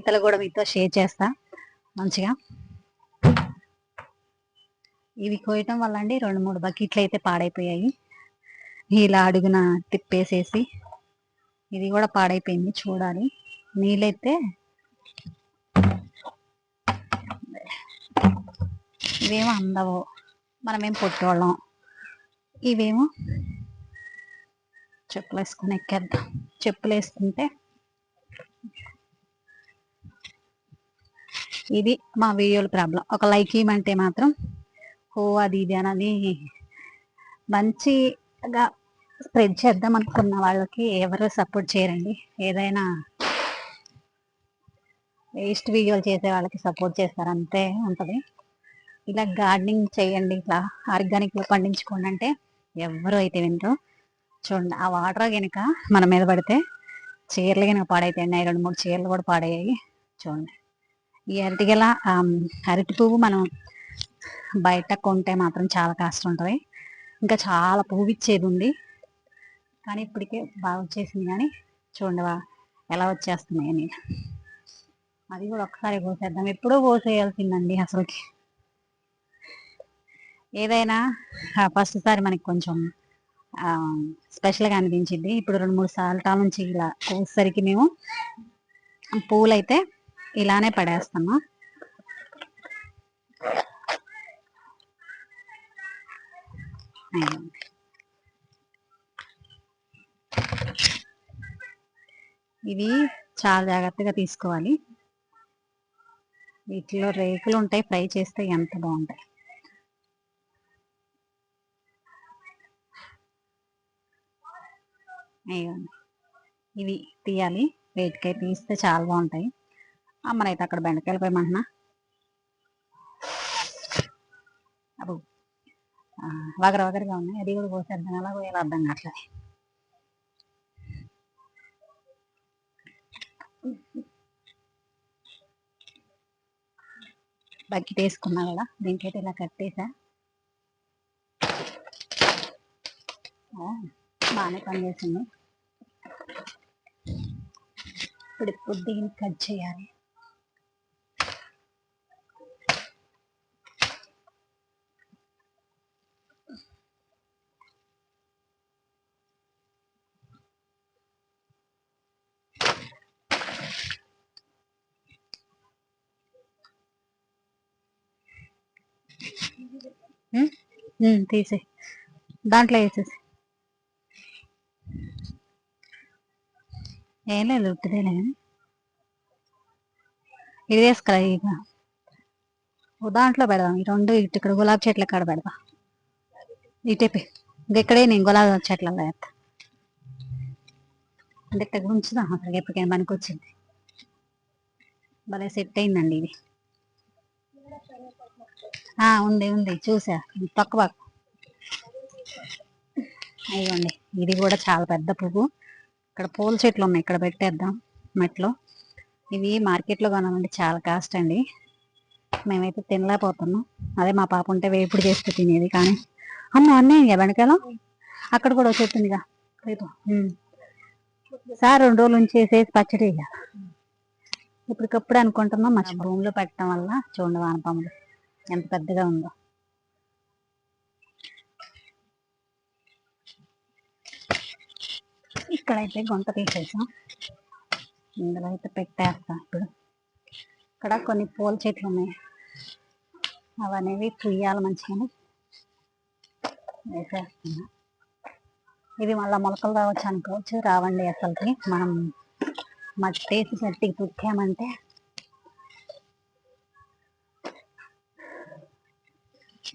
ఇంతలో కూడా మీతో షేర్ చేస్తా. మంచిగా. ఇవి కోయటం వల్ల అండి రెండు మూడు బకెట్లు అయితే పాడైపోయాయి. ఇలా అడుగున తిప్పేసేసి ఇది కూడా పాడైపోయింది చూడాలి. నీళ్ళైతే ఇవేమో అందవు. మనమేం పొట్టోళ్ళం. ఇవేమో చెప్పులు వేసుకుని ఎక్కేద్దాం. చెప్పులు వేసుకుంటే ఇది మా వీడియోల ప్రాబ్లం. ఒక లైక్ ఇవ్వమంటే మాత్రం ఓ అది ఇది అనేది మంచిగా స్ప్రెడ్ చేద్దాం అనుకున్న వాళ్ళకి ఎవరు సపోర్ట్ చేయరండి. ఏదైనా వేస్ట్ వీడియోలు చేసే వాళ్ళకి సపోర్ట్ చేస్తారు అంతే ఉంటుంది. ఇలా గార్డెనింగ్ చేయండి ఇట్లా ఆర్గానిక్లో పండించుకోండి అంటే ఎవరు అయితే వినరు. చూడండి ఆ వాటర్ కనుక మన మీద పడితే చీరలు కనుక పాడైతాయండి. రెండు మూడు చీరలు కూడా పాడయ్యాయి. చూడండి. ఈ అరటి గెల అరటి పువ్వు మనం బయట కొంటే మాత్రం చాలా కాస్ట్ ఉంటుంది ఇంకా చాలా పువ్వు ఇచ్చేది ఉంది కానీ ఇప్పటికే బాగా వచ్చేసింది కానీ చూడండి వా- ఎలా వచ్చేస్తున్నాయి అని అది కూడా ఒకసారి కోసేద్దాం. ఎప్పుడూ కోసేయాల్సిందండి అసలుకి. ఏదైనా ఫస్ట్ సారి మనకి కొంచెం స్పెషల్గా అనిపించింది ఇప్పుడు రెండు మూడు సార్లు నుంచి ఇలా కోసేసరికి మేము పూలు అయితే ఇలానే పడేస్తాము ఇది ఇవి చాలా జాగ్రత్తగా తీసుకోవాలి. వీటిలో రేకులు ఉంటాయి ఫ్రై చేస్తే ఎంత బాగుంటాయి. ఇవి తీయాలి. వేటికాయ తీస్తే చాలా బాగుంటాయి. అమ్మనైతే అక్కడ బెండకాయలు పోయమంటున్నా. అబ్బో. వగర వగరగా ఉన్నాయి. అది కూడా కోసేద్దాం ఎలా పోయాలో అర్థం కావట్లేదు. బకెట్ వేసుకున్నా కదా దీనికైతే ఇలా కట్టేసా. బాగానే పనిచేసింది. ఇప్పుడు ఇప్పుడు దీన్ని కట్ చేయాలి. తీసే దాంట్లో వేసేసి ఏం లేదు ఉట్టిదేలే ఇది వేసుకురా ఇక దాంట్లో పెడదాం. ఈ రెండు ఇటు ఇక్కడ గులాబీ చెట్ల కాడ పెడదాం. ఇటేపి ఇక్కడే నేను గులాబీ చెట్లలో వేస్తా అంటే ఇక్కడ ఉంచుదాం. అక్కడికి ఎప్పటికైనా పనికి వచ్చింది భలే సెట్ అయిందండి ఇది. ఉంది ఉంది. చూసా. తక్కువ. అయ్యండి ఇది కూడా చాలా పెద్ద పువ్వు. ఇక్కడ పూల చెట్లు ఉన్నాయి. ఇక్కడ పెట్టేద్దాం మట్లో. ఇవి మార్కెట్లో కొనాలంటే చాలా కాస్ట్ అండి. మేమైతే తినలేకపోతున్నాం. అదే మా పాప ఉంటే వేపుడు చేస్తే తినేది కానీ. అమ్మ అన్నీ వెనకాల? అక్కడ కూడా వచ్చేస్తుందిగా రేపు. సార్ రెండు రోజులు ఉంచేసేసి పచ్చడి ఇప్పటికప్పుడు అనుకుంటున్నాం. మా భూమిలో పెట్టడం వల్ల చూడండి వానపాములు ఎంత పెద్దగా ఉందో. ఇక్కడైతే గుంట తీసేసాం. ఇందులో అయితే పెట్టేస్తాం ఇప్పుడు. ఇక్కడ కొన్ని పూల చెట్లు ఉన్నాయి. అవనేవి పుయ్యాలి మంచిగా వేసేస్తున్నా. ఇవి మళ్ళీ మొలకలు రావచ్చు అనుకోవచ్చు రావండి అసలుకి. మనం మట్టి వేసి గట్టికి పుట్టామంటే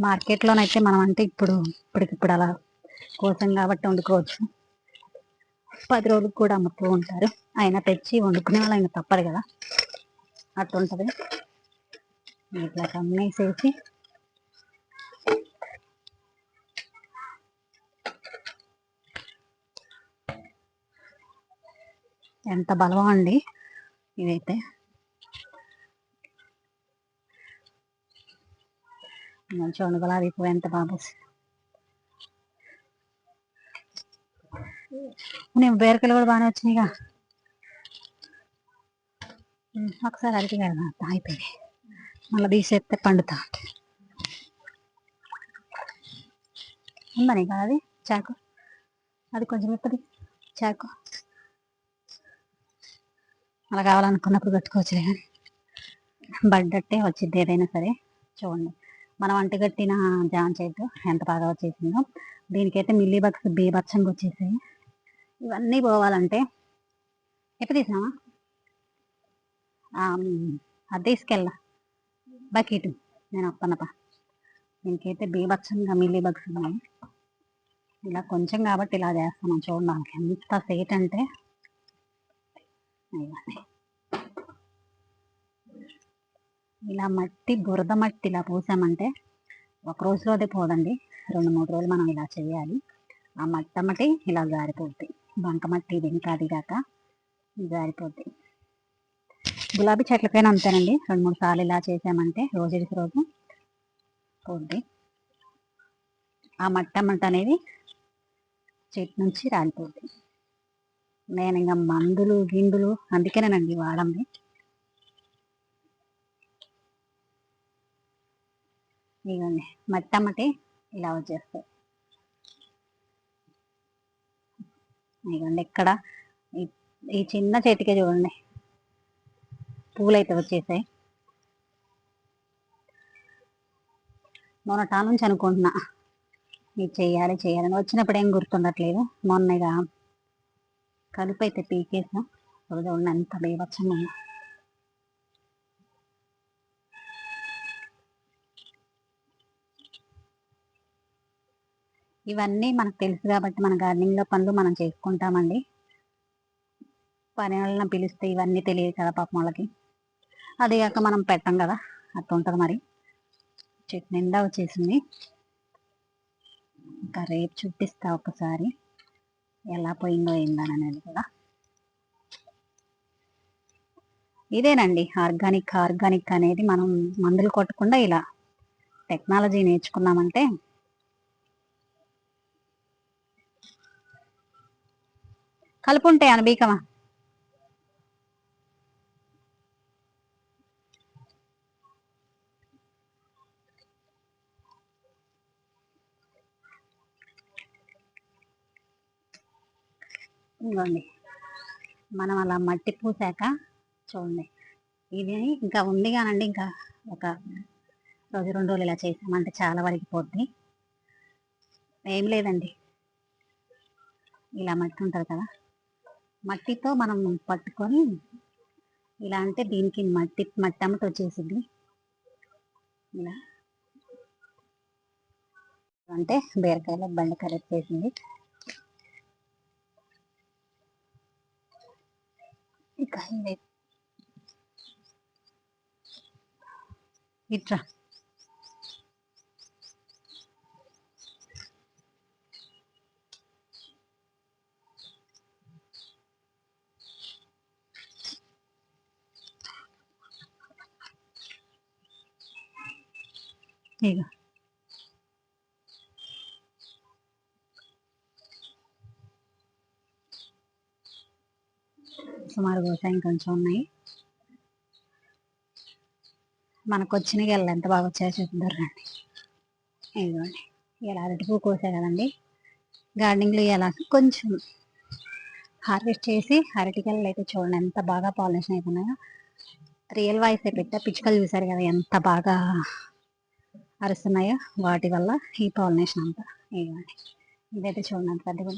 మార్కెట్లోనైతే మనం అంటే ఇప్పుడు ఇప్పటికిప్పుడు అలా కోసం కాబట్టి వండుకోవచ్చు. పది రోజులకు కూడా అమ్ముతూ ఉంటారు. అయినా తెచ్చి వండుకునే వాళ్ళు అయినా తప్పదు కదా. అట్టుంటుంది. ఇట్లా కమ్మేసేసి ఎంత బలం అండి ఇదైతే. చూడండి గులాబీ పువ్వు ఎంత బాబు నేను బీరకాయలు కూడా బాగానే వచ్చినాయిగా. ఒకసారి అరటి కదా అయిపోయింది మళ్ళీ తీసేస్తే పండుతా. ఉందని కదా అది? చాకు. అది కొంచెం ఎప్పుడు చాకు. అలా కావాలనుకున్నప్పుడు పెట్టుకోవచ్చులే కానీ. బడ్డట్టే వచ్చింది ఏదైనా సరే. చూడండి. మనం అంటగట్టిన జాన్ చేతు ఎంత బాగా వచ్చేసిందో దీనికైతే మిల్లీ బగ్స్ బీభత్సంగా వచ్చేసాయి. ఇవన్నీ పోవాలంటే ఎప్పుడు తీసామా అది తీసుకెళ్ళా. బకెట్. నేను అప్పనప దీనికైతే బీభత్సంగా మిల్లీ బగ్స్ ఉన్నాయి. ఇలా కొంచెం కాబట్టి ఇలా చేస్తున్నాం చూడడానికి ఎంత సేట్ అంటే. ఇవన్నీ ఇలా మట్టి బురద మట్టి ఇలా పోసామంటే ఒక రోజులోదే పోదండి. రెండు మూడు రోజులు మనం ఇలా చేయాలి. ఆ మట్టమటి ఇలా జారిపోద్ది. బంక మట్టి ఇది ఇంకా అది కాక జారిపోద్ది. గులాబీ చెట్లకైనా అంతేనండి. రెండు మూడు సార్లు ఇలా చేసామంటే రోజు రోజు పోద్ది. ఆ మట్టమట్ట అనేది చెట్టు నుంచి రాలిపోద్ది. నేను ఇంకా మందులు గిండులు అందుకేనండి వాడండి ఇవ్వండి మట్టమ్మటి ఇలా వచ్చేస్తాయి ఇదిగోండి ఇక్కడ ఈ- ఈ చిన్న చేతికే చూడండి. పూలు అయితే వచ్చేసాయి. మొన్నటా నుంచి అనుకుంటున్నా. ఇది చేయాలి చేయాలని వచ్చినప్పుడు ఏం గుర్తుండట్లేదు. మొన్న ఇక కలుపు అయితే పీకేసాం చూడండి ఎంత బీభత్సంగా ఇవన్నీ మనకు తెలుసు కాబట్టి మన గార్డెనింగ్లో పనులు మనం చేసుకుంటామండి. పని వాళ్ళని పిలిస్తే ఇవన్నీ తెలియదు కదా పాపం వాళ్ళకి. అది కాక మనం పెట్టం కదా అట్లా ఉంటుంది మరి. చెట్టు నిండా వచ్చేసింది. ఇంకా రేపు చూపిస్తా ఒకసారి ఎలా పోయిందో ఏందనేది అనేది కూడా. ఇదేనండి ఆర్గానిక్ ఆర్గానిక్ అనేది మనం మందులు కొట్టకుండా ఇలా టెక్నాలజీ నేర్చుకున్నామంటే కలుపు బీకమా? అనబీకమా ఇవ్వండి మనం అలా మట్టి పూసాక చూడండి. ఇది ఇంకా ఉంది కానండి ఇంకా ఒక రోజు రెండు రోజులు ఇలా చేసామంటే చాలా వరకు పోద్ది. ఏం లేదండి. ఇలా మట్టి ఉంటుంది కదా. మట్టితో మనం పట్టుకొని ఇలా అంటే దీనికి మట్టి మట్టి అమ్మట వచ్చేసింది ఇలా. అంటే బీరకాయలు బెండకాయలు వచ్చేసింది ఇక ఇట్రా. ఇక సుమారు కోసా ఇంకొంచెం ఉన్నాయి మనకు వచ్చిన గెల్ల ఎంత బాగా వచ్చాయో చూద్దరు రండి ఇదిగోండి ఇలా అరటి పువ్వు కోసా కదండి గార్డెనింగ్లో ఇలా కొంచెం హార్వెస్ట్ చేసి అరటి గెల్లలు అయితే చూడండి ఎంత బాగా పాలినేషన్ అవుతున్నాయో రియల్ వాయిస్ పెట్టా పిచ్చుకలు చూసారు కదా ఎంత బాగా అరుస్తున్నాయో? వాటి వల్ల ఈ పాలినేషన్ అంతా. ఇవ్వండి ఇదైతే చూడండి అంత పెద్దగా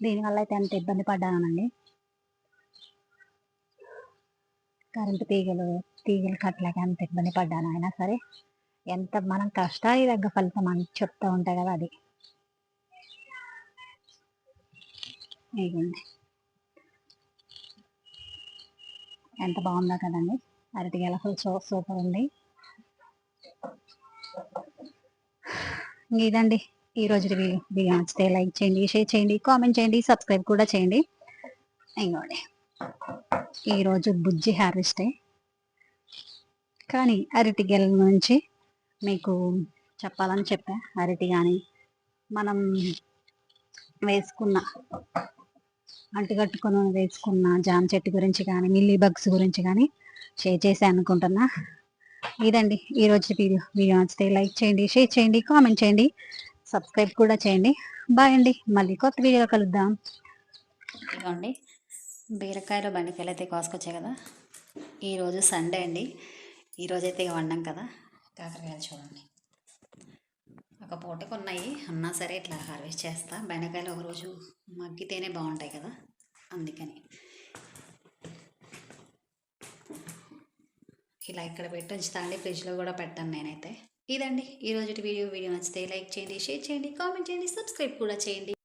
దీనివల్ల అయితే ఎంత ఇబ్బంది పడ్డానండి. కరెంటు తీగలు తీగలు కట్టలేక ఎంత ఇబ్బంది పడ్డాను. అయినా సరే ఎంత మనం కష్టానికి తగ్గ ఫలితం అని చెప్తూ ఉంటాయి కదా అది. ఇదిగోండి. ఎంత బాగుందో కదండి. అరటి గెల సో సూపర్ ఉంది. ఇదండి. ఈ రోజు వీడియో వీడియో నచ్చితే లైక్ చేయండి షేర్ చేయండి కామెంట్ చేయండి సబ్స్క్రైబ్ కూడా చేయండి. ఇంకోండి ఈరోజు బుజ్జి హార్వెస్టే. కానీ అరటి గెల నుంచి మీకు చెప్పాలని చెప్పా. అరటి కానీ మనం వేసుకున్న అంటుకట్టుకొని వేసుకున్న జామ చెట్టు గురించి కానీ మిల్లీ బగ్స్ గురించి కానీ షేర్ చేసి అనుకుంటున్నా. ఇదండి ఈ రోజు వీడియో. వీడియో నచ్చితే లైక్ చేయండి షేర్ చేయండి కామెంట్ చేయండి సబ్స్క్రైబ్ కూడా చేయండి. బాయ్ అండి. మళ్ళీ కొత్త వీడియో కలుద్దాం. ఇదిగోండి. బీరకాయలు బండికాయలు అయితే కోసుకొచ్చాయి కదా. ఈరోజు సండే అండి. ఈరోజు అయితే ఇక వండాం కదా. కాకరకాయలు చూడండి. ఒక పూటకు ఉన్నాయి. అన్నా సరే ఇట్లా హార్వెస్ట్ చేస్తా. బెండకాయలు ఒకరోజు మగ్గితేనే బాగుంటాయి కదా. అందుకని. ఇలా ఇక్కడ పెట్టి ఉంచుతానండి ఫ్రిడ్జ్లో కూడా పెట్టాను నేనైతే. ఇదండి. ఈ రోజు వీడియో. వీడియో నచ్చితే లైక్ చేయండి షేర్ చేయండి కామెంట్ చేయండి సబ్స్క్రైబ్ కూడా చేయండి.